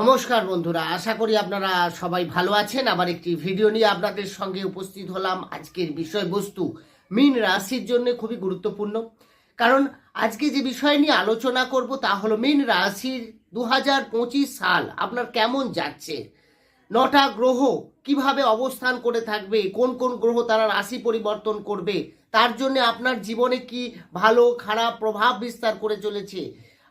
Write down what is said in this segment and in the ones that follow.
নমস্কার বন্ধুরা, আশা করি আপনারা সবাই ভালো আছেন। আবার একটি ভিডিও নিয়ে আপনাদের সঙ্গে উপস্থিত হলাম আজকের বিষয়বস্তু, মিন রাশির জন্য খুবই গুরুত্বপূর্ণ। কারণ আজকে যে বিষয় নিয়ে আলোচনা করব তা হলো মিন রাশির দু হাজার পঁচিশ সাল, আপনার কেমন যাচ্ছে? নটা গ্রহ কীভাবে অবস্থান করে থাকবে? কোন কোন গ্রহ তারা রাশি পরিবর্তন করবে? তার জন্য আপনার জীবনে কি ভালো খারাপ প্রভাব বিস্তার করে চলেছে?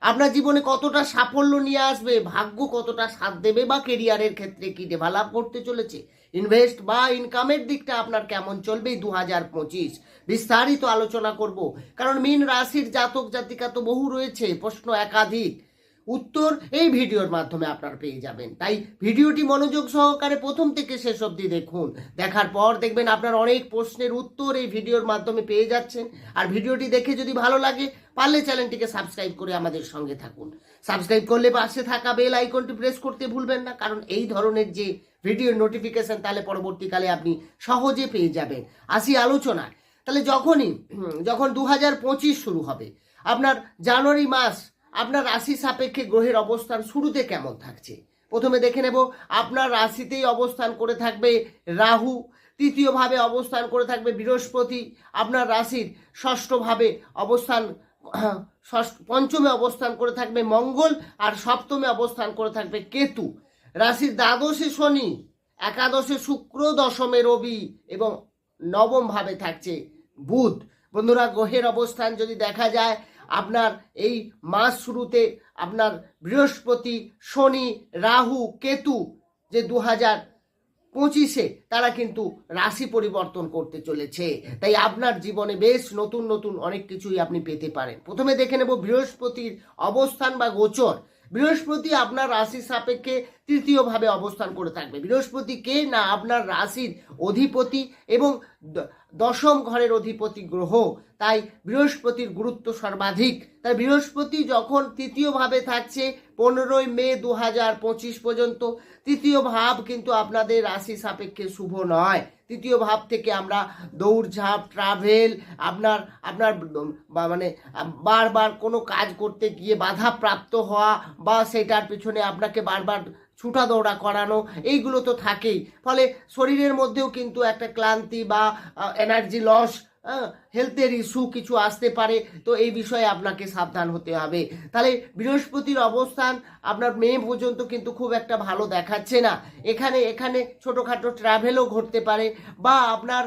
আপনার জীবনে কতটা সাফল্য নিয়ে আসবে, ভাগ্য কতটা সাথ দেবে বা কেরিয়ারের ক্ষেত্রে কি ডেভেলপ করতে চলেছে? ইনভেস্ট বা ইনকামের দিকটা আপনার কেমন চলবে দু হাজার পঁচিশ? বিস্তারিত আলোচনা করব। কারণ মীন রাশির জাতক জাতিকা তো বহু রয়েছে, প্রশ্ন একাধিক। উত্তর এই ভিডিওর মাধ্যমে আপনার পেয়ে যাবেন। তাই ভিডিওটি মনোযোগ সহকারে প্রথম থেকে শেষ অবধি দেখুন। দেখার পর দেখবেন আপনার অনেক প্রশ্নের উত্তর এই ভিডিওর মাধ্যমে পেয়ে যাচ্ছেন। আর ভিডিওটি দেখে যদি ভালো লাগে, পারলে চ্যানেলটিকে সাবস্ক্রাইব করে আমাদের সঙ্গে থাকুন। সাবস্ক্রাইব করলে পাশে থাকা বেল আইকনটি প্রেস করতে ভুলবেন না, কারণ এই ধরনের যে ভিডিওর নোটিফিকেশন তাহলে পরবর্তীকালে আপনি সহজে পেয়ে যাবেন। আসি আলোচনায়। তাহলে যখনই, যখন দু হাজার পঁচিশ শুরু হবে, আপনার জানুয়ারি মাস আপনার রাশি সাপেক্ষে গ্রহের অবস্থান শুরুতে কেমন থাকছে? প্রথমে দেখে নেব, আপনার রাশিতেই অবস্থান করে থাকবে রাহু, তৃতীয়ভাবে অবস্থান করে থাকবে বৃহস্পতি, আপনার রাশির ষষ্ঠভাবে অবস্থান পঞ্চমে অবস্থান করে থাকবে মঙ্গল আর সপ্তমে অবস্থান করে থাকবে কেতু। রাশির দ্বাদশে শনি, একাদশে শুক্র, দশমে রবি এবং নবম ভাবে থাকছে বুধ। বন্ধুরা, গ্রহের অবস্থান যদি দেখা যায় আপনার এই মাস শুরুতে আপনার বৃহস্পতি, শনি, রাহু, কেতু যে দু হাজার পঁচিশে তারা কিন্তু রাশি পরিবর্তন করতে চলেছে। তাই আপনার জীবনে বেশ নতুন নতুন অনেক কিছুই আপনি পেতে পারেন। প্রথমে দেখে নেব বৃহস্পতির অবস্থান বা গোচর। বৃহস্পতি আপনার রাশির সাপেক্ষে তৃতীয়ভাবে অবস্থান করে থাকবে। বৃহস্পতি কে? না, আপনার রাশির অধিপতি এবং দশম ঘরের অধিপতি গ্রহ। তাই বৃহস্পতির গুরুত্ব সর্বাধিক। তাই বৃহস্পতি যখন তৃতীয়ভাবে থাকছে, পনেরোই মে দু পঁচিশ পর্যন্ত, তৃতীয় ভাব কিন্তু আপনাদের রাশি সাপেক্ষে শুভ নয়। তৃতীয় ভাব থেকে আমরা দৌড়ঝাঁপ ট্রাভেল আপনার আপনার মানে বারবার কোনো কাজ করতে গিয়ে বাধা প্রাপ্ত হওয়া বা সেটার পিছনে আপনাকে বারবার ছুটা দৌড়া করানো, এইগুলো তো থাকেই। ফলে শরীরের মধ্যেও কিন্তু একটা ক্লান্তি বা এনার্জি লস হেলথের ইস্যু কিছু আসতে পারে, তো এই বিষয়ে আপনাকে সাবধান হতে হবে। তাহলে বৃহস্পতির অবস্থান আপনার মে পর্যন্ত কিন্তু খুব একটা ভালো দেখাচ্ছে না। এখানে এখানে ছোটোখাটো ট্রাভেলও ঘটতে পারে বা আপনার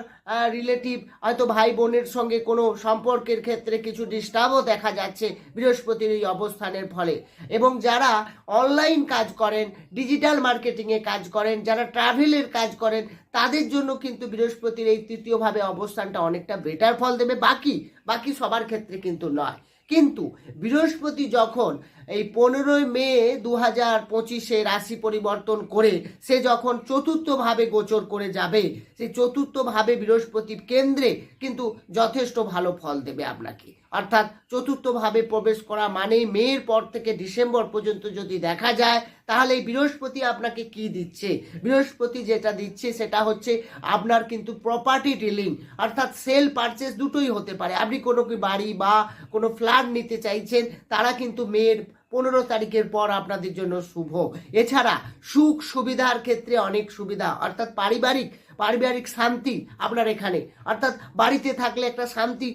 রিলেটিভ হয়তো ভাই বোনের সঙ্গে কোনো সম্পর্কের ক্ষেত্রে কিছু ডিস্টার্বও দেখা যাচ্ছে বৃহস্পতির এই অবস্থানের ফলে। এবং যারা অনলাইন কাজ করেন ডিজিটাল মার্কেটিংয়ে কাজ করেন, যারা ট্রাভেলের কাজ করেন, তাদের জন্য কিন্তু বৃহস্পতির এই তৃতীয়ভাবে অবস্থানটা অনেকটা বেটার ফল দেবে, বাকি বাকি সবার ক্ষেত্রে কিন্তু নয়। কিন্তু বৃহস্পতি যখন এই পনেরোই মে দু হাজার পঁচিশে রাশি পরিবর্তন করে, সে যখন চতুর্থভাবে গোচর করে যাবে সেই চতুর্থভাবে বৃহস্পতির কেন্দ্রে কিন্তু যথেষ্ট ভালো ফল দেবে আপনাকে। অর্থাৎ চতুর্থভাবে প্রবেশ করা মানে মের পর থেকে ডিসেম্বর পর্যন্ত যদি দেখা যায়, তাহলে এই বৃহস্পতি আপনাকে কি দিচ্ছে? বৃহস্পতি যেটা দিচ্ছে সেটা হচ্ছে আপনার কিন্তু প্রপার্টি ডিলিং অর্থাৎ সেল পারচেস দুটোই হতে পারে। আপনি কোনো কি বাড়ি বা কোনো ফ্ল্যাট নিতে চাইছেন, তারা কিন্তু মেয়ের পনেরো তারিখের পর আপনাদের জন্য শুভ। এছাড়া সুখ সুবিধার ক্ষেত্রে অনেক সুবিধা, অর্থাৎ পারিবারিক পারিবারিক শান্তি আপনার এখানে। অর্থাৎ বাড়িতে থাকলে একটা শান্তি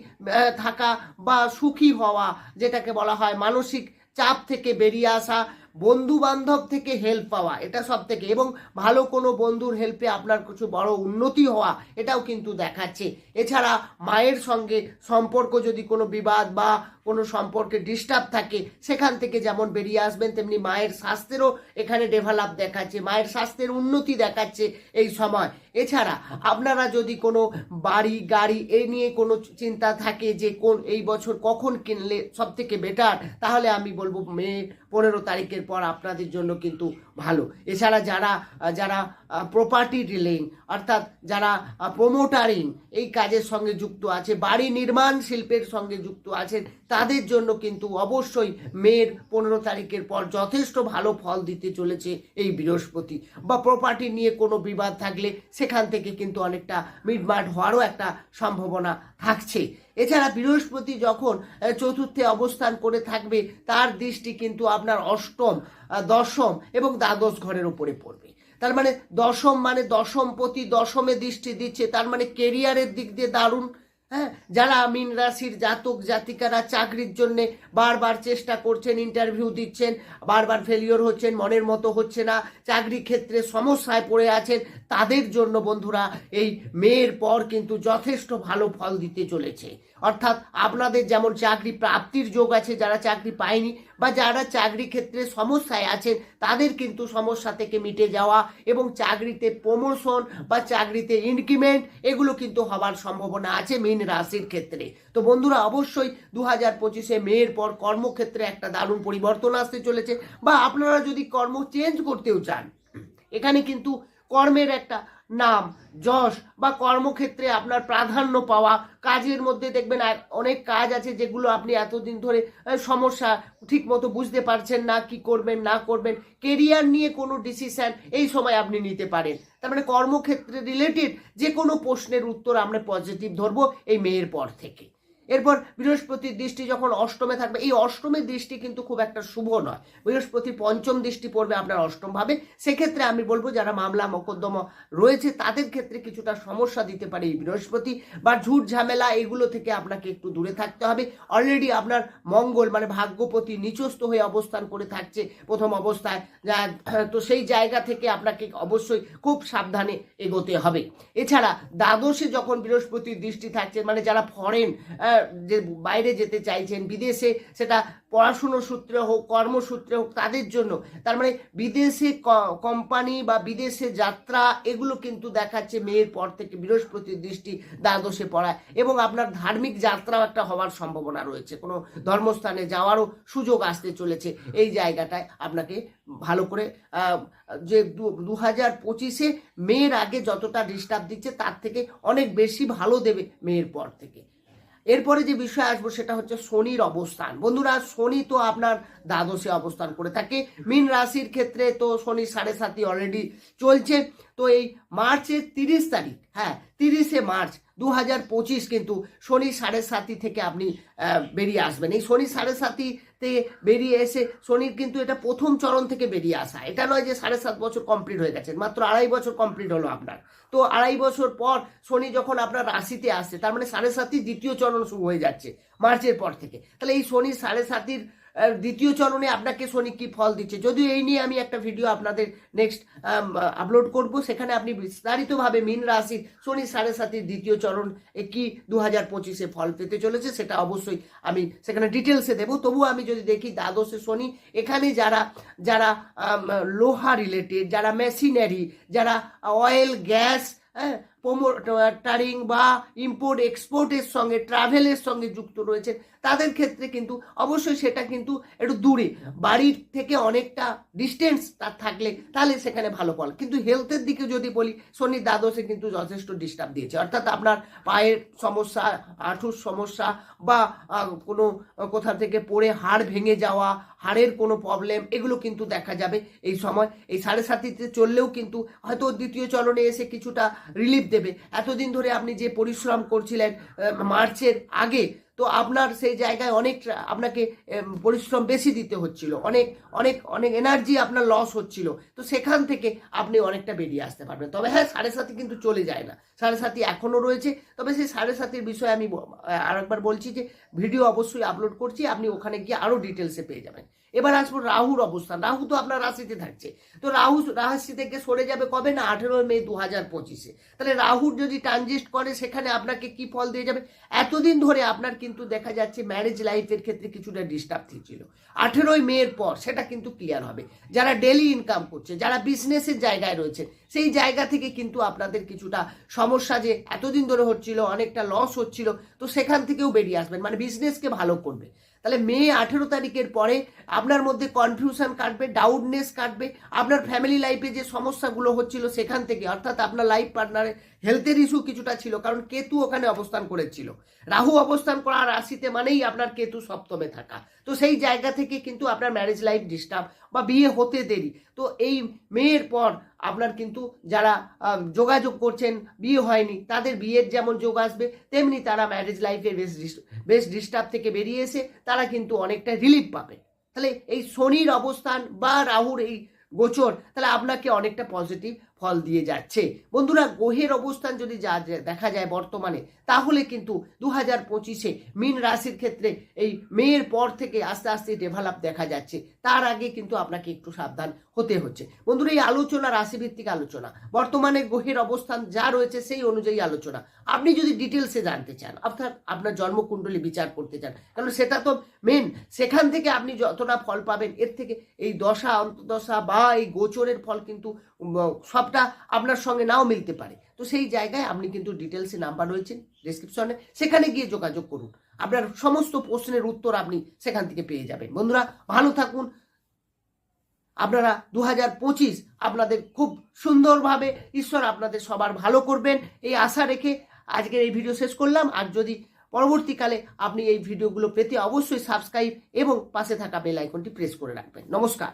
থাকা বা সুখী হওয়া, যেটাকে বলা হয় মানসিক চাপ থেকে বেরিয়ে আসা বন্ধু বান্ধব থেকে হেল্প পাওয়া, এটা সব থেকে এবং ভালো কোনো বন্ধুর হেল্পে আপনার কিছু বড় উন্নতি হওয়া, এটাও কিন্তু দেখাচ্ছে। এছাড়া মায়ের সঙ্গে সম্পর্ক যদি কোনো বিবাদ বা কোনো সম্পর্কে ডিস্টার্ব থাকে, সেখান থেকে যেমন বেরিয়ে আসবেন, তেমনি মায়ের স্বাস্থ্যেরও এখানে ডেভেলপ দেখাচ্ছে, মায়ের স্বাস্থ্যের উন্নতি দেখাচ্ছে এই সময়। এছাড়া আপনারা যদি কোনো বাড়ি, গাড়ি এ নিয়ে কোনো চিন্তা থাকে যে কোন এই বছর কখন কিনলে সব থেকে বেটার তাহলে আমি বলব মে পনেরো তারিখের পর আপনাদের জন্য কিন্তু ভালো। এছাড়া যারা যারা প্রপার্টি ডিলিং অর্থাৎ যারা প্রোমোটারিং এই কাজের সঙ্গে যুক্ত আছে, বাড়ি নির্মাণ শিল্পের সঙ্গে যুক্ত আছেন, তাদের জন্য কিন্তু অবশ্যই মের পনেরো তারিখের পর যথেষ্ট ভালো ফল দিতে চলেছে এই বৃহস্পতি। বা প্রপার্টি নিয়ে কোনো বিবাদ থাকলে সেখান থেকে কিন্তু অনেকটা মিটমাট হওয়ারও একটা সম্ভাবনা থাকছে। এছাড়া বৃহস্পতি যখন চতুর্থে অবস্থান করে থাকবে, তার দৃষ্টি কিন্তু আপনার অষ্টম দশম এবং দ্বাদশ ঘরের উপরে পড়বে। তার মানে দশম মানে দশম প্রতি দশমে দৃষ্টি দিচ্ছে, তার মানে কেরিয়ারের দিক দিয়ে দারুণ। হ্যাঁ যারা মিন রাশির জাতক, জাতিকারা চাকরির জন্যে বারবার চেষ্টা করছেন ইন্টারভিউ দিচ্ছেন, বারবার ফেলিওর হচ্ছেন, মনের মতো হচ্ছে না চাকরি ক্ষেত্রে সমস্যায় পড়ে আছেন তাদের জন্য বন্ধুরা, এই মেয়ের পর কিন্তু যথেষ্ট ভালো ফল দিতে চলেছে। অর্থাৎ আপনাদের যেমন চাকরি প্রাপ্তির যোগ আছে, যারা চাকরি পায়নি বা যারা চাকরি ক্ষেত্রে সমস্যায় আছেন, তাদের কিন্তু সমস্যা থেকে মিটে যাওয়া এবং চাকরিতে প্রমোশন বা চাকরিতে ইনক্রিমেন্ট এগুলো কিন্তু হওয়ার সম্ভাবনা আছে মীন রাশির ক্ষেত্রে। তো বন্ধুরা, অবশ্যই দু হাজার পঁচিশে মেয়ের পর কর্মক্ষেত্রে একটা দারুণ পরিবর্তন আসতে চলেছে বা আপনারা যদি কর্ম চেঞ্জ করতেও চান, এখানে কিন্তু কর্মের একটা নাম, যশ বা কর্মক্ষেত্রে আপনার প্রাধান্য পাওয়া। কাজের মধ্যে দেখবেন অনেক কাজ আছে যেগুলো আপনি এতদিন ধরে সমস্যা ঠিক মতো বুঝতে পারছেন না, কি করবেন, না করবেন। কেরিয়ার নিয়ে কোনো ডিসিশান এই সময় আপনি নিতে পারেন। তার মানে কর্মক্ষেত্রে রিলেটেড যে কোনো প্রশ্নের উত্তর আমরা পজিটিভ ধরবো এই মেয়ের পর থেকে। এরপর বৃহস্পতির দৃষ্টি যখন অষ্টমে থাকবে, এই অষ্টমের দৃষ্টি কিন্তু খুব একটা শুভ নয়। বৃহস্পতি পঞ্চম দৃষ্টি পড়বে আপনার অষ্টম ভাবে সেক্ষেত্রে আমি বলব, যারা মামলা, মোকদ্দমা রয়েছে, তাদের ক্ষেত্রে কিছুটা সমস্যা দিতে পারে এই বৃহস্পতি। বা ঝুট ঝামেলা, এগুলো থেকে আপনাকে একটু দূরে থাকতে হবে। অলরেডি আপনার মঙ্গল মানে ভাগ্যপতি নিচস্থ হয়ে অবস্থান করে থাকছে প্রথম অবস্থায়। যা- তো সেই জায়গা থেকে আপনাকে অবশ্যই খুব সাবধানে এগোতে হবে। এছাড়া, দ্বাদশে যখন বৃহস্পতির দৃষ্টি থাকছে মানে যারা ফরেন যে বাইরে যেতে চাইছেন, বিদেশে সেটা পড়াশুনোর সূত্রে হোক, কর্মসূত্রে হোক, তাদের জন্য। তার মানে বিদেশে কোম্পানি বা বিদেশে যাত্রা, এগুলো কিন্তু দেখাচ্ছে মেয়ের পর থেকে বৃহস্পতির দৃষ্টি দ্বাদশে পড়ায়। এবং আপনার ধার্মিক যাত্রাও একটা হওয়ার সম্ভাবনা রয়েছে। কোনো ধর্মস্থানে যাওয়ারও সুযোগ আসতে চলেছে এই জায়গাটায়। আপনাকে ভালো করে যে দু হাজার পঁচিশে মেয়ের আগে যতটা ডিস্টার্ব দিচ্ছে, তার থেকে অনেক বেশি ভালো দেবে মেয়ের পর থেকে। এরপরে যে বিষয় আসব সেটা হচ্ছে শনির অবস্থান। বন্ধুরা, শনি তো আপনার দ্বাদশে অবস্থান করে থাকে। মিন রাশির ক্ষেত্রে তো শনি সাড়ে সাতই অলরেডি চলছে। তো এই মার্চের তিরিশ তারিখ হ্যাঁ তিরিশে মার্চ দু হাজার পঁচিশ কিন্তু শনি সাড়ে সাতই থেকে আপনি বেরিয়ে আসবেন। এই শনি সাড়ে সাতই থেকে বেরিয়ে এসে শনির কিন্তু এটা প্রথম চরণ থেকে বেরিয়ে আসা। এটা নয় যে সাড়ে সাত বছর কমপ্লিট হয়ে গেছে, মাত্র আড়াই বছর কমপ্লিট হলো আপনার। তো আড়াই বছর পর শনি যখন আপনার রাশিতে আসছে, তার মানে সাড়ে সাতই দ্বিতীয় চরণ শুরু হয়ে যাচ্ছে, মার্চের পর থেকে। তাহলে এই শনি সাড়ে সাতির দ্বিতীয় চরণে আপনাকে শনি কি ফল দিচ্ছে। যদিও এই নিয়ে আমি একটা ভিডিও আপনাদের নেক্সট আপলোড করব। সেখানে আপনি বিস্তারিতভাবে মীন রাশির শনি সাড়ে সাতির দ্বিতীয় চরণ কি দু হাজার পঁচিশে ফল পেতে চলেছে সেটা অবশ্যই আমি সেখানে ডিটেলসে দেবো। তবুও আমি যদি দেখি দ্বাদশে শনি, এখানে যারা যারা লোহা রিলেটেড যারা মেশিনারি যারা অয়েল গ্যাস হ্যাঁ প্রোমোটারিং বা ইম্পোর্ট এক্সপোর্টের সঙ্গে ট্রাভেলের সঙ্গে যুক্ত রয়েছে তাদের ক্ষেত্রে কিন্তু অবশ্যই সেটা কিন্তু একটু দূরে। বাড়ির থেকে অনেকটা ডিস্টেন্স তার থাকলে তাহলে সেখানে ভালো ফল। কিন্তু হেলথের দিকে যদি বলি, শনি দ্বাদশে কিন্তু যথেষ্ট ডিস্টার্ব দিয়েছে। অর্থাৎ আপনার পায়ের সমস্যা হাঁটুর সমস্যা বা কোনো কোথা থেকে পড়ে হাড় ভেঙে যাওয়া, হাড়ের কোনো প্রবলেম এগুলো কিন্তু দেখা যাবে এই সময়। এই সাড়ে সাতিতে চললেও কিন্তু হয়তো দ্বিতীয় চরণে এসে কিছুটা রিলিফ দেবে। এতদিন ধরে আপনি যে পরিশ্রম করছিলেন মার্চের আগে তো আপনার সেই জায়গায় অনেক আপনাকে পরিশ্রম বেশি দিতে হচ্ছিল। অনেক অনেক অনেক এনার্জি আপনার লস হচ্ছিল। তো সেখান থেকে আপনি অনেকটা বেরিয়ে আসতে পারবেন। তবে হ্যাঁ সাড়ে সাতি কিন্তু চলে যায় না। সাড়ে সাতি এখনও রয়েছে। তবে সেই সাড়ে সাতির বিষয়ে আমি আরেকবার বলছি যে ভিডিও অবশ্যই আপলোড করছি। আপনি ওখানে গিয়ে আরও ডিটেলসে পেয়ে যাবেন। এবার আসব রাহুর অবস্থান। রাহু তো আপনার রাশিতে থাকছে। তো রাহু রাশি থেকে সরে যাবে কবে না? আঠেরোই মে দু হাজার পঁচিশে। তাহলে রাহুর যদি ট্রানজিস্ট করে, সেখানে আপনাকে কি ফল দিয়ে যাবে? এতদিন ধরে আপনার কিন্তু দেখা যাচ্ছে ম্যারেজ লাইফের ক্ষেত্রে কিছুটা ডিস্টার্ব থেকেছিল। আঠেরোই মেয়ের পর সেটা কিন্তু ক্লিয়ার হবে। যারা ডেলি ইনকাম করছে, যারা বিজনেসের জায়গায় রয়েছে, সেই জায়গা থেকে কিন্তু আপনাদের কিছুটা সমস্যা যে এতদিন ধরে হচ্ছিল, অনেকটা লস হচ্ছিল, তো সেখান থেকেও বেরিয়ে আসবেন। মানে বিজনেসকে ভালো করবে। তাহলে মে আঠেরো তারিখের পরে আপনার মধ্যে কনফিউশন কাটবে ডাউটনেস কাটবে, আপনার ফ্যামিলি লাইফে যে সমস্যাগুলো হচ্ছিল সেখান থেকে, অর্থাৎ আপনার লাইফ পার্টনারের হেলথের ইস্যু কিছুটা ছিল, কারণ কেতু ওখানে অবস্থান করেছিল। রাহু অবস্থান করা রাশিতে মানেই আপনার কেতু সপ্তমে থাকা। তো সেই জায়গা থেকে কিন্তু আপনার ম্যারেজ লাইফ ডিস্টার্ব বা বিয়ে হতে দেরি। তো এই মেয়ের পর আপনার কিন্তু যারা যোগাযোগ করছেন, বিয়ে হয়নি, তাদের বিয়ের যেমন যোগ আসবে, তেমনি তারা ম্যারেজ লাইফের বেশ বেশ ডিস্টার্ব থেকে বেরিয়ে এসে তারা কিন্তু অনেকটা রিলিফ পাবে। তাহলে এই শনির অবস্থান বা রাহুর এই গোচর, তাহলে আপনাকে অনেকটা পজিটিভ ফল দিয়ে যাচ্ছে। বন্ধুরা, গ্রহের অবস্থান যদি যা দেখা যায় বর্তমানে, তাহলে কিন্তু দু হাজার পঁচিশে মীন রাশির ক্ষেত্রে এই মেয়ের পর থেকে আস্তে আস্তে ডেভেলপ দেখা যাচ্ছে। তার আগে কিন্তু আপনাকে একটু সাবধান হতে হচ্ছে। বন্ধুরা, এই আলোচনা, রাশিভিত্তিক আলোচনা, বর্তমানে গ্রহের অবস্থান যা রয়েছে সেই অনুযায়ী আলোচনা। আপনি যদি ডিটেলসে জানতে চান, অর্থাৎ আপনার জন্মকুণ্ডলী বিচার করতে চান, কারণ সেটা তো মেন সেখান থেকে আপনি যতটা ফল পাবেন, এর থেকে এই দশা, অন্তদশা বা এই গোচরের ফল কিন্তু সবটা আপনার সঙ্গে নাও মিলতে পারে। তো সেই জায়গায় আপনি কিন্তু ডিটেলসে নাম্বার রয়েছেন ডিসক্রিপশনে সেখানে গিয়ে যোগাযোগ করুন। আপনার সমস্ত প্রশ্নের উত্তর আপনি সেখান থেকে পেয়ে যাবেন। বন্ধুরা, ভালো থাকুন। আপনারা দু হাজার পঁচিশ আপনাদের খুব সুন্দরভাবে ঈশ্বর আপনাদের সবার ভালো করবেন। এই আশা রেখে আজকের এই ভিডিও শেষ করলাম। আর যদি পরবর্তীকালে আপনি এই ভিডিওগুলো পেতে অবশ্যই সাবস্ক্রাইব এবং পাশে থাকা বেল আইকনটি প্রেস করে রাখবেন। নমস্কার।